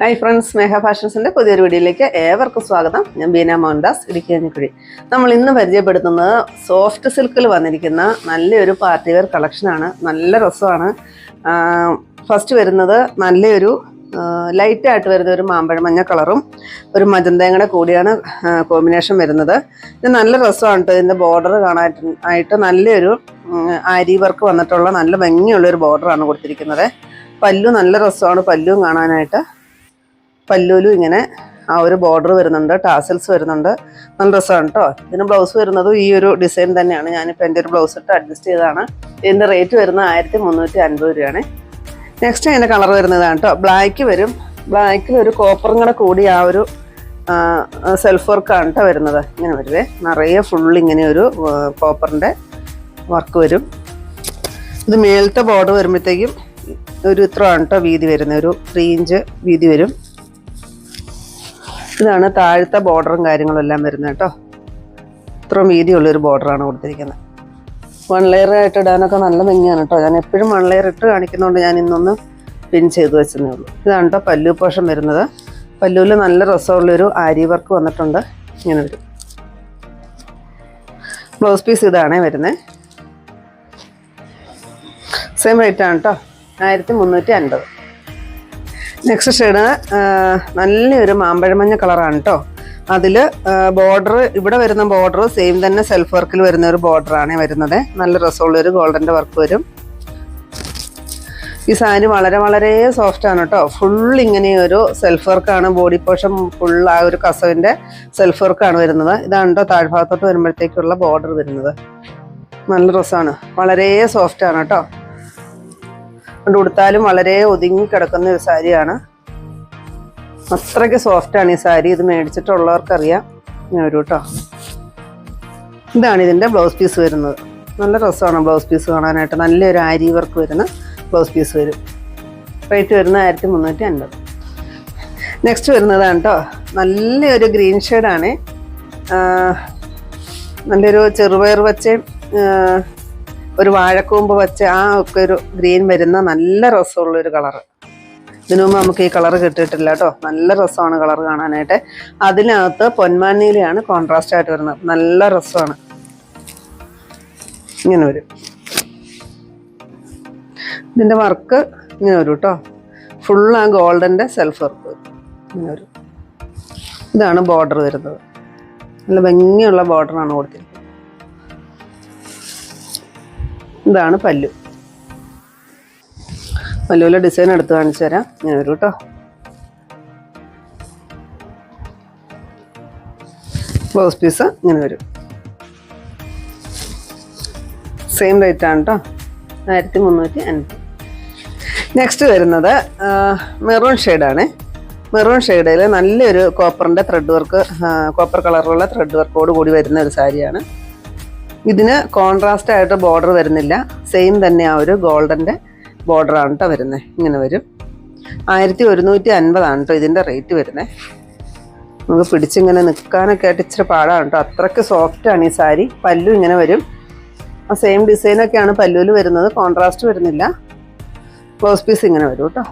Hi friends മേഘ ഫാഷൻസിന്റെ പുതിയൊരു വീഡിയോയിലേക്ക് ഏവർക്കും സ്വാഗതം. ഞാൻ ബീന മോഹൻദാസ് ഇടുക്കി നമ്മൾ ഇന്ന് പരിചയപ്പെടുത്തുന്നത് സോഫ്റ്റ് സിൽക്കിൽ വന്നിരിക്കുന്ന നല്ലൊരു പാർട്ടി വെയർ കളക്ഷനാണ് നല്ല രസമാണ്. ഫസ്റ്റ് വരുന്നത് നല്ലൊരു ലൈറ്റായിട്ട് വരുന്ന ഒരു മാമ്പഴ മഞ്ഞ കളറും ഒരു മജന്തയും കൂടിയാണ് കോമ്പിനേഷൻ വരുന്നത്. ഇത് നല്ല രസമാണ് കേട്ടോ ഇതിന്റെ ബോർഡർ കാണാനായിട്ട് ആയിട്ട് നല്ലൊരു ആരി വർക്ക് വന്നിട്ടുള്ള നല്ല ഭംഗിയുള്ള ഒരു ബോർഡറാണ് കൊടുത്തിരിക്കുന്നത്. പല്ലു നല്ല രസമാണ് പല്ലും കാണാനായിട്ട്. പല്ലുവിലും ഇങ്ങനെ ആ ഒരു ബോർഡർ വരുന്നുണ്ട് ടാസൽസ് വരുന്നുണ്ട്. നല്ല രസമാണ് കേട്ടോ ഇതിന് ബ്ലൗസ് വരുന്നതും ഈ ഒരു ഡിസൈൻ തന്നെയാണ്. ഞാനിപ്പോൾ എന്റെ ഒരു ബ്ലൗസ് ഇട്ട് അഡ്ജസ്റ്റ് ചെയ്തതാണ്. ഇതിന്റെ റേറ്റ് വരുന്നത് ആയിരത്തി മുന്നൂറ്റി അൻപത് രൂപയാണ്. നെക്സ്റ്റ് അതിന്റെ കളർ വരുന്നതാണ് കേട്ടോ ബ്ലാക്ക് വരും. ബ്ലാക്കിൽ ഒരു കോപ്പറും കൂടെ കൂടി ആ ഒരു സെൽഫ് വർക്കാണ് കേട്ടോ വരുന്നത്. ഇങ്ങനെ വരുവേ. നിറയെ ഫുൾ ഇങ്ങനെ ഒരു കോപ്പറിന്റെ വർക്ക് വരും. ഇത് മേലത്തെ ബോർഡർ വരുമ്പോഴത്തേക്കും ഒരു ഇത്രയാണ് കേട്ടോ വീതി വരുന്നത്. ഒരു ത്രീ ഇഞ്ച് വീതി വരും. ഇതാണ് താഴത്തെ ബോർഡറും കാര്യങ്ങളും എല്ലാം വരുന്നത് കേട്ടോ. ഇത്രയും വീതിയുള്ളൊരു ബോർഡറാണ് കൊടുത്തിരിക്കുന്നത്. വൺ ലെയർ ആയിട്ട് ഇടാനൊക്കെ നല്ല ഭംഗിയാണ് കേട്ടോ. ഞാൻ എപ്പോഴും വൺ ലെയർ ഇട്ട് കാണിക്കുന്നതുകൊണ്ട് ഞാൻ ഇന്നൊന്ന് പിൻ ചെയ്ത് വെച്ചതേ ഉള്ളൂ. ഇതാണ് കേട്ടോ പല്ലു പോഷം വരുന്നത്. പല്ലുവിൽ നല്ല രസമുള്ളൊരു ആരി വർക്ക് വന്നിട്ടുണ്ട്. ഇങ്ങനെ വരും. ബ്ലൗസ് പീസ് ഇതാണേ വരുന്നത് സെയിം റേറ്റ് ആണ് കേട്ടോ. ആയിരത്തി മുന്നൂറ്റി അൻപത്. നെക്സ്റ്റ് ഷെയ്ഡ് നല്ലൊരു മാമ്പഴമഞ്ഞ കളറാണ് കേട്ടോ അതിൽ ബോർഡർ ഇവിടെ വരുന്ന ബോർഡർ സെയിം തന്നെ സെൽഫ് വർക്കിൽ വരുന്ന ഒരു ബോർഡറാണ് വരുന്നത്. നല്ല രസമുള്ളൊരു ഗോൾഡന്റെ വർക്ക് വരും. ഈ സാരി വളരെ വളരെ സോഫ്റ്റാണ് കേട്ടോ ഫുൾ ഇങ്ങനെ ഒരു സെൽഫ് വർക്കാണ് ബോഡി പോർഷൻ ഫുൾ ആ ഒരു കസവിന്റെ സെൽഫ് വർക്കാണ് വരുന്നത്. ഇതാണ് കേട്ടോ താഴ്ഭാഗത്തോട്ട് വരുമ്പോഴത്തേക്കുള്ള ബോർഡർ വരുന്നത്. നല്ല രസമാണ്. വളരെ സോഫ്റ്റാണ് കേട്ടോ കൊണ്ട് ഉടുത്താലും വളരെ ഒതുങ്ങി കിടക്കുന്ന ഒരു സാരിയാണ്. അത്രയ്ക്ക് സോഫ്റ്റാണ് ഈ സാരി. ഇത് മേടിച്ചിട്ടുള്ളവർക്കറിയാം. ഞാൻ ഒരു കേട്ടോ ഇതാണ് ഇതിന്റെ ബ്ലൗസ് പീസ് വരുന്നത്. നല്ല രസമാണ് ബ്ലൗസ് പീസ് കാണാനായിട്ട്. നല്ലൊരു ആരി വർക്ക് വരുന്ന ബ്ലൗസ് പീസ് വരും. റേറ്റ് വരുന്നത് ആയിരത്തി മുന്നൂറ്റി അൻപത് നെക്സ്റ്റ് വരുന്നതാണ് കേട്ടോ നല്ലൊരു ഗ്രീൻ ഷെയ്ഡാണ് നല്ലൊരു ചെറുപയർ വച്ച് ഒരു വാഴക്കൂമ്പ് വെച്ച് ആ ഒക്കെ ഒരു ഗ്രീൻ വരുന്ന നല്ല രസമുള്ള ഒരു കളറ് ഇതിനു മുമ്പ് നമുക്ക് ഈ കളർ കിട്ടിയിട്ടില്ല കേട്ടോ നല്ല രസമാണ് കളർ കാണാനായിട്ട്. അതിനകത്ത് പൊന്മാനീലയാണ് കോൺട്രാസ്റ്റ് ആയിട്ട് വരുന്നത്. നല്ല രസമാണ്. ഇങ്ങനെ വരും. ഇതിന്റെ വർക്ക് ഇങ്ങനെ വരും കേട്ടോ ഫുൾ ആ ഗോൾഡന്റെ സെൽഫ് വർക്ക് ഇങ്ങനെ വരും. ഇതാണ് ബോർഡർ വരുന്നത്. നല്ല ഭംഗിയുള്ള ബോർഡറാണ് കൊടുത്തിരിക്കുന്നത്. ഇതാണ് പല്ലു. പല്ലുവിലെ ഡിസൈൻ എടുത്ത് കാണിച്ചു തരാം. ഞാൻ വരും കേട്ടോ ബ്ലൗസ് പീസ് ഇങ്ങനെ വരും. സെയിം റേറ്റ് ആണ് കേട്ടോ ആയിരത്തി മുന്നൂറ്റി അൻപത് നെക്സ്റ്റ് വരുന്നത് മെറൂൺ ഷെയ്ഡാണ് മെറൂൺ ഷെയ്ഡിൽ നല്ലൊരു കോപ്പറിന്റെ ത്രെഡ് വർക്ക് കോപ്പർ കളറുള്ള ത്രെഡ് വർക്കോട് കൂടി വരുന്ന ഒരു സാരിയാണ്. ഇതിന് കോൺട്രാസ്റ്റ് ആയിട്ട് ബോർഡർ വരുന്നില്ല. സെയിം തന്നെ ആ ഒരു ഗോൾഡന്റെ ബോർഡറാണ് കേട്ടോ വരുന്നത് ഇങ്ങനെ വരും. ആയിരത്തി ഒരുന്നൂറ്റി അൻപതാണ് കേട്ടോ ഇതിന്റെ റേറ്റ് വരുന്നത് നമുക്ക് പിടിച്ചിങ്ങനെ നിൽക്കാനൊക്കെ ആയിട്ട് ഇച്ചിരി പാടാണ് കേട്ടോ അത്രയ്ക്ക് സോഫ്റ്റാണ് ഈ സാരി. പല്ലു ഇങ്ങനെ വരും. ആ സെയിം ഡിസൈനൊക്കെയാണ് പല്ലുവിൽ വരുന്നത്. കോൺട്രാസ്റ്റ് വരുന്നില്ല. ക്ലോസ് പീസ് ഇങ്ങനെ വരും കേട്ടോ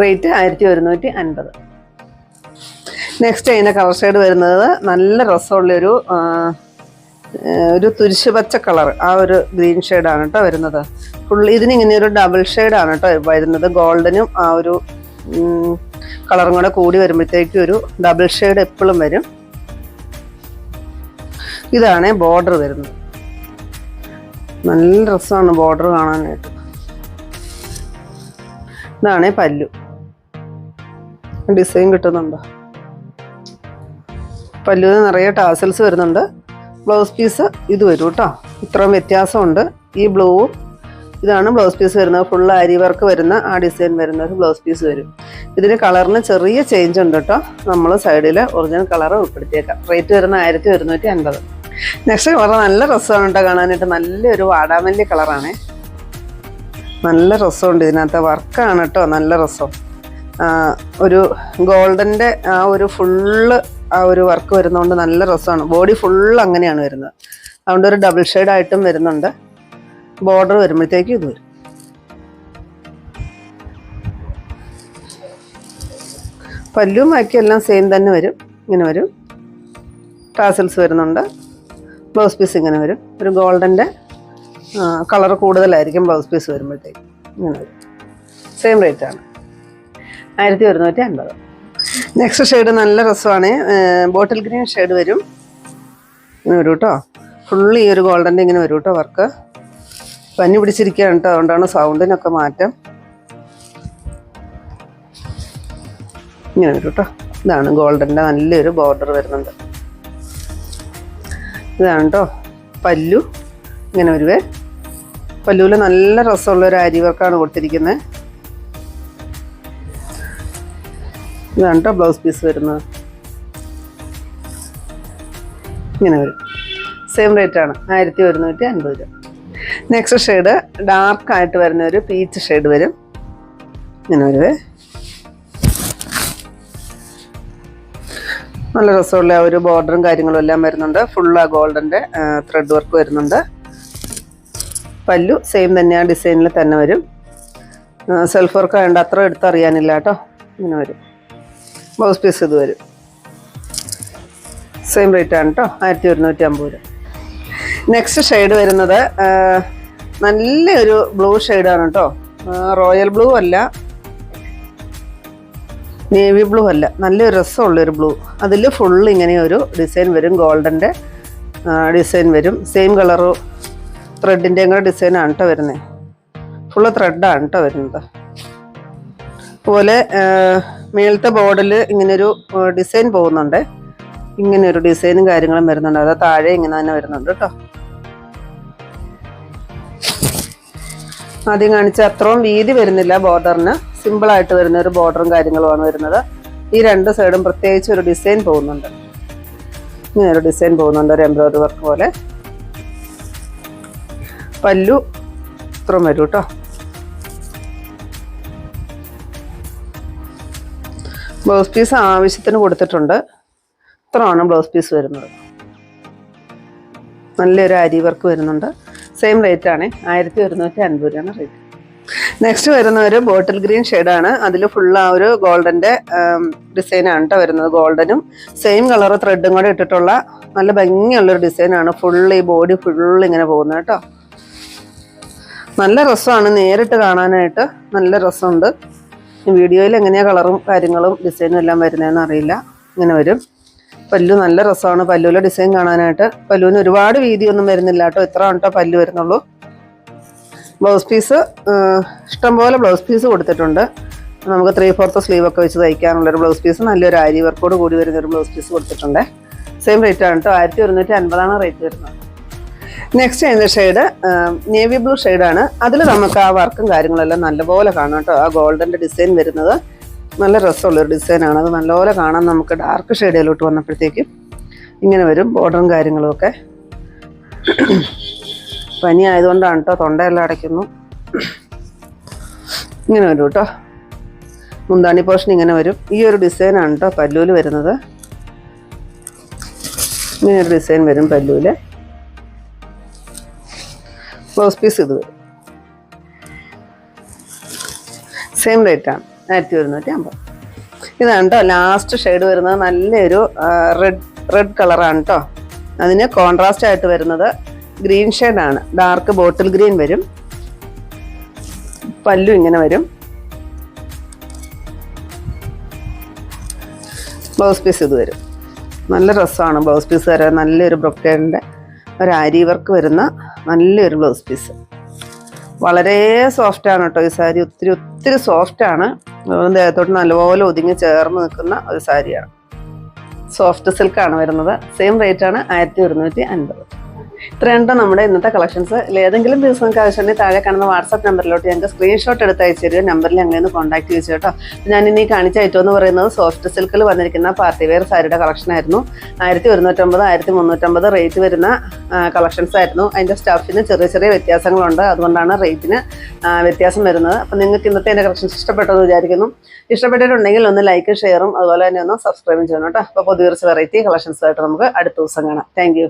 റേറ്റ് ആയിരത്തി ഒരുന്നൂറ്റി അൻപത് നെക്സ്റ്റ് അതിന്റെ കളർ ഷെയ്ഡ് വരുന്നത് നല്ല രസമുള്ളൊരു ഒരു തുരിശ് പച്ച കളർ ആ ഒരു ഗ്രീൻ ഷെയ്ഡാണ് കേട്ടോ വരുന്നത്. ഫുൾ ഇതിനിങ്ങനെ ഒരു ഡബിൾ ഷെയ്ഡാണ് കേട്ടോ വരുന്നത്. ഗോൾഡനും ആ ഒരു കളറും കൂടെ കൂടി വരുമ്പോഴത്തേക്കും ഒരു ഡബിൾ ഷെയ്ഡ് എപ്പോഴും വരും. ഇതാണ് ബോർഡർ വരുന്നത്. നല്ല രസമാണ് ബോർഡർ കാണാനായിട്ട്. ഇതാണ് പല്ലു. ഡിസൈൻ കിട്ടുന്നുണ്ടോ? പല്ലുവിന് നിറയെ ടാസൽസ് വരുന്നുണ്ട്. ബ്ലൗസ് പീസ് ഇത് വരും കേട്ടോ ഇത്രയും വ്യത്യാസമുണ്ട്. ഈ ബ്ലൂവും ഇതാണ് ബ്ലൗസ് പീസ് വരുന്നത്. ഫുൾ അരി വർക്ക് വരുന്ന ആ ഡിസൈൻ വരുന്ന ഒരു ബ്ലൗസ് പീസ് വരും. ഇതിന് കളറിന് ചെറിയ ചേഞ്ച് ഉണ്ട് കേട്ടോ നമ്മൾ സൈഡിൽ ഒറിജിനൽ കളർ ഉൾപ്പെടുത്തിയേക്കാം. റേറ്റ് വരുന്ന ആയിരത്തി ഒരുന്നൂറ്റി അൻപത്. നെക്സ്റ്റ് കളർ നല്ല രസമാണ് കേട്ടോ കാണാനായിട്ട്. നല്ലൊരു വാടാമല്ലി കളറാണ്. നല്ല രസമുണ്ട് ഇതിനകത്ത്. വർക്കാണ് കേട്ടോ നല്ല രസം. ഒരു ഗോൾഡന്റെ ആ ഒരു ഫുള്ള് ആ ഒരു വർക്ക് വരുന്നതുകൊണ്ട് നല്ല രസമാണ് ബോഡി ഫുൾ അങ്ങനെയാണ് വരുന്നത്. അതുകൊണ്ട് ഒരു ഡബിൾ ആയിട്ടും വരുന്നുണ്ട്. ബോർഡർ വരുമ്പോഴത്തേക്കും ഇത് വരും. പല്ലും ബാക്കി എല്ലാം സെയിം തന്നെ വരും. ഇങ്ങനെ വരും. ടാസൽസ് വരുന്നുണ്ട്. ബ്ലൗസ് പീസ് ഇങ്ങനെ വരും. ഒരു ഗോൾഡന്റെ കളർ കൂടുതലായിരിക്കും ബ്ലൗസ് പീസ് വരുമ്പോഴത്തേക്ക്. ഇങ്ങനെ വരും. സെയിം റേറ്റാണ് ആയിരത്തി ഒരുന്നൂറ്റി അൻപത്. നെക്സ്റ്റ് ഷെയ്ഡ് നല്ല രസമാണ്. ബോട്ടിൽ ഗ്രീൻ ഷെയ്ഡ് വരും. ഇങ്ങനെ വരും കേട്ടോ ഫുള്ള് ഈ ഒരു ഗോൾഡന്റെ ഇങ്ങനെ വരും കേട്ടോ വർക്ക് പനി പിടിച്ചിരിക്കുകയാണ് കേട്ടോ അതുകൊണ്ടാണ് സൗണ്ടിനൊക്കെ മാറ്റം. ഇങ്ങനെ വരും കേട്ടോ ഇതാണ് ഗോൾഡന്റെ നല്ലൊരു ബോർഡർ വരുന്നുണ്ട്. ഇതാണ് കേട്ടോ പല്ലു. ഇങ്ങനെ വരുവേ. പല്ലുവിൽ നല്ല രസമുള്ള ഒരു അരി വർക്കാണ് കൊടുത്തിരിക്കുന്നത് ഇതാണ് കേട്ടോ ബ്ലൗസ് പീസ് വരുന്നത്. ഇങ്ങനെ വരും. സെയിം റേറ്റ് ആണ്. ആയിരത്തി ഒരുന്നൂറ്റി അൻപത് രൂപ. നെക്സ്റ്റ് ഷെയ്ഡ് ഡാർക്ക് ആയിട്ട് വരുന്ന ഒരു പീച്ച് ഷെയ്ഡ് വരും. ഇങ്ങനെ വരുവേ. നല്ല രസമുള്ള ഒരു ബോർഡറും കാര്യങ്ങളും എല്ലാം വരുന്നുണ്ട്. ഫുൾ ആ ഗോൾഡന്റെ ത്രെഡ് വർക്ക് വരുന്നുണ്ട്. പല്ലു സെയിം തന്നെ ആ ഡിസൈനിൽ തന്നെ വരും. സെൽഫ് വർക്ക് ആയതുകൊണ്ട് അത്ര എടുത്തറിയാനില്ല കേട്ടോ. ഇങ്ങനെ വരും. ബ്ലൗസ് പീസ് ഇത് വരും. സെയിം റേറ്റ് ആണ് കേട്ടോ ആയിരത്തി ഒരുന്നൂറ്റി അമ്പത് രൂപ നെക്സ്റ്റ് ഷെയ്ഡ് വരുന്നത് നല്ലൊരു ബ്ലൂ ഷെയ്ഡാണ് കേട്ടോ റോയൽ ബ്ലൂ അല്ല. നേവി ബ്ലൂ അല്ല. നല്ലൊരു രസമുള്ളൊരു ബ്ലൂ അതിൽ ഫുള്ള് ഇങ്ങനെ ഒരു ഡിസൈൻ വരും. ഗോൾഡന്റെ ഡിസൈൻ വരും. സെയിം കളറ് ത്രെഡിന്റെയും കൂടെ ഡിസൈനാണ് കേട്ടോ വരുന്നത് ഫുള്ള് ത്രെഡാണ് കേട്ടോ വരുന്നത്. അതുപോലെ മേളത്തെ ബോർഡിൽ ഇങ്ങനൊരു ഡിസൈൻ പോകുന്നുണ്ട്. ഇങ്ങനെ ഒരു ഡിസൈനും കാര്യങ്ങളും വരുന്നുണ്ട്. അത് താഴെ ഇങ്ങനെ തന്നെ വരുന്നുണ്ട് കേട്ടോ. ആദ്യം കാണിച്ച അത്രയും വീതി വരുന്നില്ല ബോർഡറിന്. സിമ്പിൾ ആയിട്ട് വരുന്ന ഒരു ബോർഡറും കാര്യങ്ങളുമാണ് വരുന്നത്. ഈ രണ്ട് സൈഡും പ്രത്യേകിച്ച് ഒരു ഡിസൈൻ പോകുന്നുണ്ട്. ഇങ്ങനെ ഒരു ഡിസൈൻ പോകുന്നുണ്ട് ഒരു എംബ്രോയ്ഡറി വർക്ക് പോലെ. പല്ലു ഇത്രയും വരും കേട്ടോ. ബ്ലൗസ് പീസ് ആവശ്യത്തിന് കൊടുത്തിട്ടുണ്ട്. ഇത്രയാണ് ബ്ലൗസ് പീസ് വരുന്നത്. നല്ലൊരു അരി വർക്ക് വരുന്നുണ്ട്. സെയിം റേറ്റ് ആണ്. ആയിരത്തി ഒരുന്നൂറ്റി അൻപത് രൂപയാണ് റേറ്റ് നെക്സ്റ്റ് വരുന്ന ഒരു ബോട്ടിൽ ഗ്രീൻ ഷെയ്ഡാണ് അതിൽ ഫുൾ ആ ഒരു ഗോൾഡന്റെ ഡിസൈനാണ് കേട്ടോ വരുന്നത്. ഗോൾഡനും സെയിം കളർ ത്രെഡും കൂടെ ഇട്ടിട്ടുള്ള നല്ല ഭംഗിയുള്ളൊരു ഡിസൈനാണ് ഫുൾ ഈ ബോഡി ഫുൾ ഇങ്ങനെ പോകുന്നത് കേട്ടോ നല്ല രസമാണ് നേരിട്ട് കാണാനായിട്ട്. നല്ല രസമുണ്ട്. വീഡിയോയിൽ എങ്ങനെയാ കളറും കാര്യങ്ങളും ഡിസൈനും എല്ലാം വരുന്നതെന്ന് അറിയില്ല. ഇങ്ങനെ വരും. പല്ലു നല്ല രസമാണ്. പല്ലുവിലെ ഡിസൈൻ കാണാനായിട്ട് പല്ലുവിന് ഒരുപാട് വീതിയൊന്നും വരുന്നില്ല കേട്ടോ. ഇത്ര കേട്ടോ പല്ലു വരുന്നുള്ളൂ. ബ്ലൗസ് പീസ് ഇഷ്ടംപോലെ ബ്ലൗസ് പീസ് കൊടുത്തിട്ടുണ്ട്. നമുക്ക് ത്രീ ഫോർത്ത് സ്ലീവ് ഒക്കെ വെച്ച് തയ്ക്കാനുള്ളൊരു ബ്ലൗസ് പീസ് നല്ലൊരു ആരി വർക്കോട് കൂടി വരുന്നൊരു ബ്ലൗസ് പീസ് കൊടുത്തിട്ടുണ്ട്. സെയിം റേറ്റ് ആണ് കേട്ടോ. ആയിരത്തി ഒരുന്നൂറ്റി അൻപതാണ് റേറ്റ് വരുന്നത്. നെക്സ്റ്റ് ചെയ്യുന്ന ഷെയ്ഡ് നേവി ബ്ലൂ ഷെയ്ഡാണ് അതിൽ നമുക്ക് ആ വർക്കും കാര്യങ്ങളെല്ലാം നല്ലപോലെ കാണാം കേട്ടോ. ആ ഗോൾഡന്റെ ഡിസൈൻ വരുന്നത് നല്ല രസമുള്ളൊരു ഡിസൈനാണ് അത് നല്ലപോലെ കാണാൻ നമുക്ക് ഡാർക്ക് ഷെയ്ഡിലോട്ട് വന്നപ്പോഴത്തേക്കും ഇങ്ങനെ വരും ബോർഡറും കാര്യങ്ങളുമൊക്കെ പനി ആയതുകൊണ്ടാണ് കേട്ടോ തൊണ്ടയെല്ലാം അടയ്ക്കുന്നു. ഇങ്ങനെ വരും കേട്ടോ. മുന്താണി പോർഷൻ ഇങ്ങനെ വരും. ഈ ഒരു ഡിസൈനാണ് കേട്ടോ പല്ലൂൽ വരുന്നത്. ഇങ്ങനെ ഒരു ഡിസൈൻ വരും പല്ലൂൽ. ബ്ലൗസ് പീസ് ഇത് വരും. സെയിം റേറ്റാണ് ആയിരത്തി ഒരുന്നൂറ്റി അമ്പത്. ഇതാണ് കേട്ടോ ലാസ്റ്റ് ഷെയ്ഡ് വരുന്നത്. നല്ലൊരു റെഡ് റെഡ് കളറാണ് കേട്ടോ അതിന് കോൺട്രാസ്റ്റ് ആയിട്ട് വരുന്നത് ഗ്രീൻ ഷെയ്ഡാണ് ഡാർക്ക് ബോട്ടിൽ ഗ്രീൻ വരും. പല്ലു ഇങ്ങനെ വരും. ബ്ലൗസ് പീസ് ഇത് വരും. നല്ല രസമാണ് ബ്ലൗസ് പീസ് വരെ നല്ലൊരു ബ്രൊക്കേഡിന്റെ ഒരു അരി വർക്ക് വരുന്ന നല്ലൊരു ബ്ലൗസ് പീസ് വളരെ സോഫ്റ്റാണ് കേട്ടോ ഈ സാരി ഒത്തിരി ഒത്തിരി സോഫ്റ്റാണ് ദേഹത്തോട്ട് നല്ലപോലെ ഒതുങ്ങി ചേർന്ന് നിൽക്കുന്ന ഒരു സാരിയാണ് സോഫ്റ്റ് സിൽക്കാണ് വരുന്നത്. സെയിം റേറ്റാണ് ആയിരത്തി ഒരുന്നൂറ്റി അൻപത്. ഇത്രയുണ്ടോ നമ്മുടെ ഇന്നത്തെ കളക്ഷൻസ് ഏതെങ്കിലും ദിവസം നിങ്ങൾക്ക് ആവശ്യമുണ്ടെങ്കിൽ താഴെ കാണുന്ന വാട്സാപ്പ് നമ്പറിലോട്ട് ഞങ്ങൾക്ക് സ്ക്രീൻഷോട്ട് എടുത്ത് അയച്ചു തരിക. നമ്പറിൽ ഞങ്ങൾ ഒന്ന് കോൺടാക്ട് ചെയ്തു കേട്ടോ ഞാൻ ഇനി കാണിച്ച ഐറ്റം എന്ന് പറയുന്നത് സോഫ്റ്റ് സിൽക്കിൽ വന്നിരിക്കുന്ന പാർട്ടി വെയർ സാരിയുടെ കളക്ഷനായിരുന്നു ആയിരത്തി ഒരുന്നൂറ്റമ്പത് ആയിരത്തി മുന്നൂറ്റമ്പത് റേറ്റ് വരുന്ന കളക്ഷൻസ് ആയിരുന്നു. അതിന്റെ സ്റ്റഫിന് ചെറിയ ചെറിയ വ്യത്യാസങ്ങളുണ്ട്. അതുകൊണ്ടാണ് റേറ്റിന് വ്യത്യാസം വരുന്നത്. അപ്പം നിങ്ങൾക്ക് ഇന്നത്തെ എന്റെ കളക്ഷൻസ് ഇഷ്ടപ്പെട്ടെന്ന് വിചാരിക്കുന്നു. ഇഷ്ടപ്പെട്ടിട്ടുണ്ടെങ്കിൽ ഒന്ന് ലൈക്ക് ഷെയറും അതുപോലെ തന്നെ ഒന്ന് സബ്സ്ക്രൈബും ചെയ്യണം കേട്ടോ. അപ്പോൾ പുതിയ വെറൈറ്റി കളക്ഷൻസ് ആയിട്ട് നമുക്ക് അടുത്ത ദിവസം കാണാം. താങ്ക്